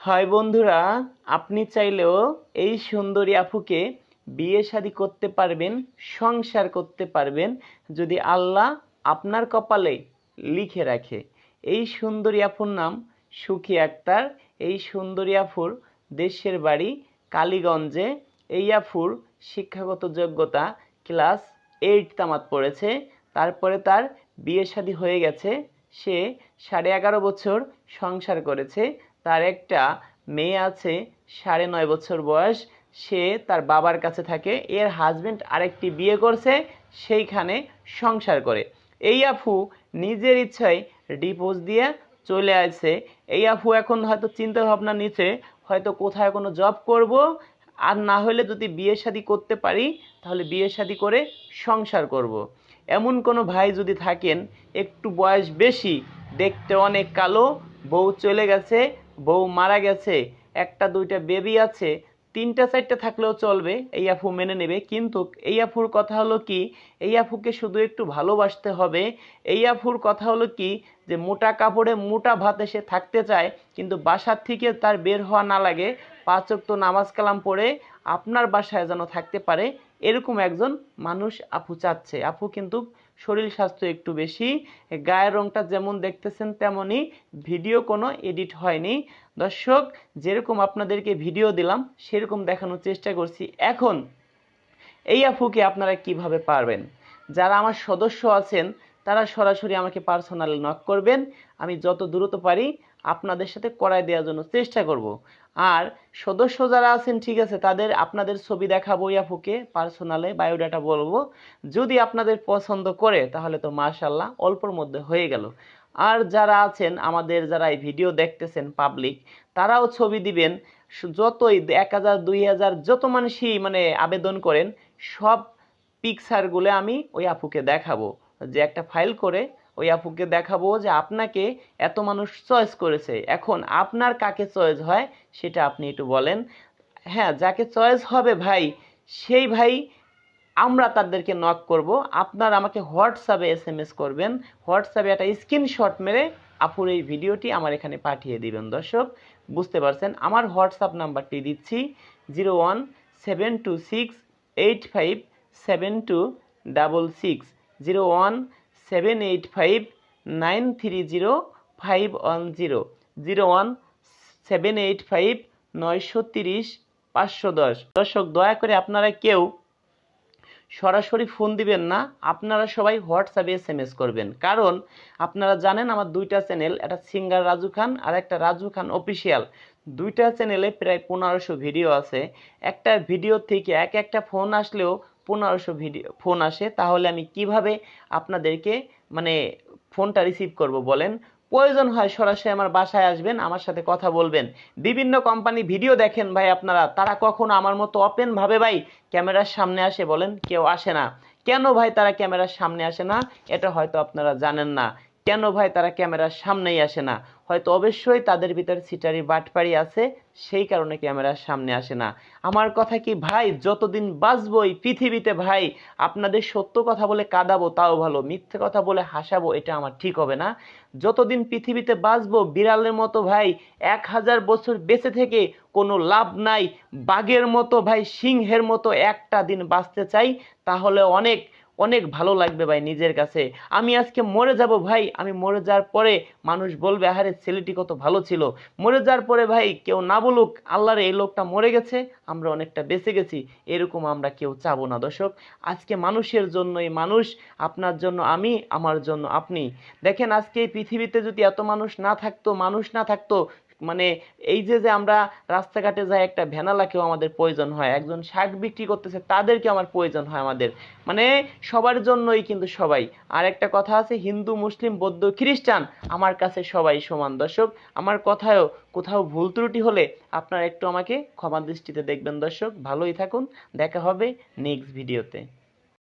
হয় বন্ধুরা, আপনি চাইলেও এই সুন্দরী আফুকে বিয়ে শাদী করতে পারবেন, সংসার করতে পারবেন, যদি আল্লাহ আপনার কপালে লিখে রাখে। এই সুন্দরী আফুর নাম সুখী আক্তার। এই সুন্দরী আফুর দেশের বাড়ি কালীগঞ্জে। এই আফুর শিক্ষাগত যোগ্যতা ক্লাস এইট তামাত পড়েছে। তারপরে তার বিয়ে শাদী হয়ে গেছে। সে সাড়ে এগারো বছর সংসার করেছে। তার একটা মেয়ে আছে, সাড়ে নয় বছর বয়স। সে তার বাবার কাছে থাকে, এর হাজবেন্ড আরেকটি বিয়ে করছে, সেইখানে সংসার করে। এই আফু নিজের ইচ্ছায় ডিভোর্স দিয়ে চলে আসছে। এই আফু এখন হয়তো চিন্তা ভাবনা নিচ্ছে, হয়তো কোথায় কোনো জব করব। আর না হলে যদি বিয়ে শাদী করতে পারি, তাহলে বিয়ে শাদী করে সংসার করব। এমন কোনো ভাই যদি থাকেন, একটু বয়স বেশি, দেখতে অনেক কালো, বউ চলে গেছে বউ মারা গেছে, একটা, দুইটা বেবি আছে, তিনটা, চারটা থাকলেও চলবে, এই আফু মেনে নেবে। কিন্তু এই আফুর কথা হলো কি, এই আফুকে শুধু একটু ভালোবাসতে হবে। এই আফুর কথা হলো কি, যে মোটা কাপড়ে মোটা ভাতে সে থাকতে চায়, কিন্তু বাসার থেকে তার বের হওয়া না লাগে। পাঁচক নামাজ কালাম পড়ে আপনার বাসায় যেন থাকতে পারে, এরকম একজন মানুষ আপু চাচ্ছে। আপু কিন্তু শরীর স্বাস্থ্য একটু বেশি। গায়ের রংটা যেমন দেখতেছেন তেমনই ভিডিও কোনো এডিট হয়নি। দর্শক, যেরকম আপনাদেরকে ভিডিও দিলাম, সেরকম দেখানোর চেষ্টা করছি। এখন, এই আফুকে আপনারা কীভাবে পারবেন? যারা আমার সদস্য আছেন, তারা সরাসরি আমাকে পার্সোনালি নক করবেন। আমি যত দ্রুত পারি আপনাদের সাথে করাই দেওয়ার জন্য চেষ্টা করব। আর সদস্য যারা আছেন, ঠিক আছে, তাদের আপনাদের ছবি দেখাবো ইয়াফুকে, পার্সোনালে বায়োডাটা বলব। যদি আপনাদের পছন্দ করে, তাহলে তো মার্শাল্লাহ অল্পর মধ্যে হয়ে গেল। আর যারা আছেন, আমাদের যারা এই ভিডিও দেখতেছেন পাবলিক তারাও ছবি দিবেন। যতই এক হাজার, দুই হাজার, যত মানুষই মানে আবেদন করেন, সব পিকচারগুলো আমি ওই আপুকে দেখাবো। যে একটা ফাইল করে ওই আপুকে দেখাবো যে আপনাকে এত মানুষ চয়েস করেছে। এখন আপনার কাকে চয়েস হয় সেটা আপনি একটু বলেন। হ্যাঁ যাকে চয়েস হবে ভাই, সেই ভাই আমরা তাদেরকে নক করব। আপনার আমাকে হোয়াটসঅ্যাপে এস এম এস করবেন। হোয়াটসঅ্যাপে একটা স্ক্রিনশট মেরে আপুর এই ভিডিওটি আমার এখানে পাঠিয়ে দিবেন। দর্শক, বুঝতে পারছেন? আমার হোয়াটসঅ্যাপ নাম্বারটি দিচ্ছি zero one seven two six eight five seven two double six zero one seven eight five nine three zero five one zero zero one seven eight five নয়শো তিরিশ পাঁচশো দশ। দর্শক, দয়া করে আপনারা কেউ সরাসরি ফোন দিবেন না, আপনারা সবাই হোয়াটসঅ্যাপে এস এম এস করবেন। কারণ আপনারা জানেন আমার দুইটা চ্যানেল একটা সিঙ্গার রাজু খান আর একটা রাজু খান অফিসিয়াল দুইটা চ্যানেলে প্রায় পনেরোশো ভিডিও আছে। একটা ভিডিও থেকে এক একটা ফোন আসলেও পনেরোশো ভিডিও ফোন আসে, তাহলে আমি কীভাবে আপনাদেরকে মানে ফোনটা রিসিভ করব বলেন? প্রয়োজন হয় সরাসরি আমার বাসায় আসবেন, আমার সাথে কথা বলবেন। বিভিন্ন কোম্পানি ভিডিও দেখেন ভাই আপনারা, তারা কখনো আমার মতো ওপেন ভাবে ভাই ক্যামেরার সামনে আসে বলেন? কেউ আসে না। কেন ভাই তারা ক্যামেরার সামনে আসে না? এটা হয়তো আপনারা জানেন না। কেন ভাই তারা ক্যামেরার সামনেই আসে না? হয়তো অবশ্যই তাদের ভিতর সিটারি বাটপাড়ি আছে, সেই কারণে ক্যামেরার সামনে আসে না। আমার কথা কি ভাই যতদিন বাঁচবই পৃথিবীতে ভাই, আপনাদের সত্য কথা বলে কাঁদাবো তাও ভালো, মিথ্যে কথা বলে হাসাবো এটা আমার ঠিক হবে না। যতদিন পৃথিবীতে বাঁচবো বিড়ালের মতো ভাই, এক হাজার বছর বেঁচে থেকে কোনো লাভ নাই, বাঘের মতো ভাই, সিংহের মতো একটা দিন বাঁচতে চাই, তাহলে অনেক অনেক ভালো লাগবে ভাই নিজের কাছে। আমি আজকে মরে যাব ভাই, আমি মরে যাওয়ার পরে মানুষ বলবে, আহারে, ছেলেটি কত ভালো ছিল। মরে যাওয়ার পরে ভাই কেউ না বলুক, আল্লাহর এই লোকটা মরে গেছে, আমরা অনেকটা বেঁচে গেছি, এরকম আমরা কেউ চাবো না। দর্শক, আজকে মানুষের জন্যই মানুষ, আপনার জন্য আমি, আমার জন্য আপনি। দেখেন আজকে এই পৃথিবীতে যদি এত মানুষ না থাকতো, মানুষ না থাকতো মানে এই যে যে আমরা রাস্তাঘাটে যাই, একটা ভ্যানালাকেও আমাদের প্রয়োজন হয়। একজন শাক বিক্রি করতেছে তাদেরকে আমার প্রয়োজন হয় আমাদের। মানে সবার জন্যই কিন্তু সবাই। আর একটা কথা আছে, হিন্দু, মুসলিম, বৌদ্ধ, খ্রিস্টান, আমার কাছে সবাই সমান। দর্শক, আমার কথায়ও কোথাও ভুল ত্রুটি হলে আপনারা একটু আমাকে ক্ষমা দৃষ্টিতে দেখবেন। দর্শক, ভালোই থাকুন। দেখা হবে নেক্সট ভিডিওতে